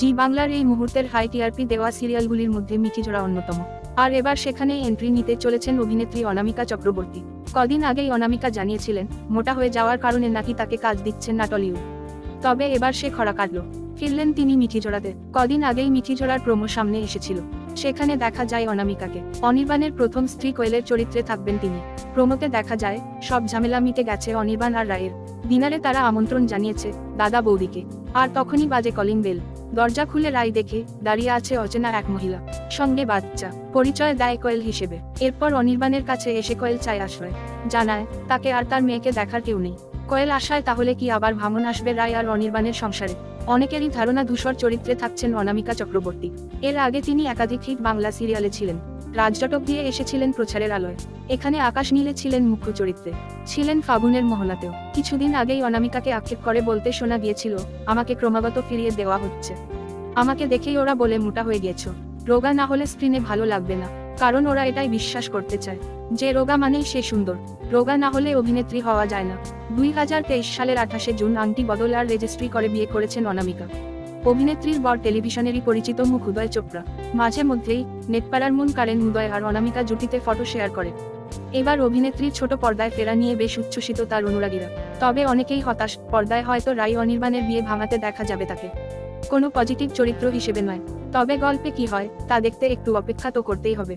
জি বাংলার এই মুহূর্তের হাই টিআরপি দেওয়া সিরিয়ালগুলির মধ্যে মিঠিজোড়া অন্যতম। আর এবার সেখানে এন্ট্রি নিতে চলেছেন অভিনেত্রী অনামিকা চক্রবর্তী। কদিন আগেই অনামিকা জানিয়েছিলেন, মোটা হয়ে যাওয়ার কারণে নাকি তাকে কাজ দিচ্ছেন না টলিউড তবে এবার সে খরা কাটল। ফিরলেন তিনি মিঠিজোড়াতে কদিন আগেই মিঠিজোড়ার প্রমো সামনে এসেছিল। সেখানে দেখা যায় অনামিকাকে। অনির্বাণের প্রথম স্ত্রী কোয়েলের চরিত্রে থাকবেন তিনি। প্রমোতে দেখা যায়, সব ঝামেলা মিটে গেছে অনির্বাণ আর রায়ের। ডিনারে তারা আমন্ত্রণ জানিয়েছে দাদা বৌদিকে। আর তখনই বাজে কলিং বেল। দরজা খুলে রায় দেখে দাঁড়িয়ে আছে অচেনা এক মহিলা। সঙ্গে বাচ্চা। পরিচয় দেয় কয়েল হিসেবে। এরপর অনির্বাণের কাছে এসে কয়েল চায় আশ্রয়। জানায়, তাকে আর তার মেয়েকে দেখার কেউ নেই। কয়েল আশায়, তাহলে কি আবার ভাঙন আসবে রায় আর অনির্বাণের সংসারে? অনেকেরই ধারণা ধূসর চরিত্রে থাকছেন অনামিকা চক্রবর্তী। এর আগে তিনি একাধিক হিট বাংলা সিরিয়ালে ছিলেন। রাজজটক দিয়ে এসেছিলেন প্রচারের আলোয়। এখানে আকাশ নীলে ছিলেন মুখ্য চরিত্রে। ছিলেন ফাগুনের মহলাতেও। কিছুদিন আগেই অনামিকাকে আক্ষেপ করে বলতে শোনা গিয়েছিল, আমাকে ক্রমাগত ফিরিয়ে দেওয়া হচ্ছে। আমাকে দেখেই ওরা বলে মোটা হয়ে গেছো। রোগা না হলে স্ক্রিনে ভালো লাগবে না। কারণ ওরা এটাই বিশ্বাস করতে চায়। যে রোগা মানেই সে সুন্দর। রোগা না হলে অভিনেত্রী হওয়া যায় না। দুই হাজার তেইশ সালের আঠাশে জুন আংটি বদল আর রেজিস্ট্রি করে বিয়ে করেছেন অনামিকা। অভিনেত্রীর বর টেলিভিশনেরই পরিচিত মুখ উদয় চোপড়া। মাঝে মধ্যেই নেটপাড়ার মুন কারেন উদয় আর অনামিকা জুটিতে ফটো শেয়ার করে। এবার অভিনেত্রীর ছোট পর্দায় ফেরা নিয়ে বেশ উচ্ছ্বসিত তার অনুরাগীরা। তবে অনেকেই হতাশ, পর্দায় হয়তো রাই অনির্বাণের বিয়ে ভাঙাতে দেখা যাবে তাকে। কোনো পজিটিভ চরিত্র হিসেবে নয়। তবে গল্পে কি হয়, তা দেখতে একটু অপেক্ষা তো করতেই হবে।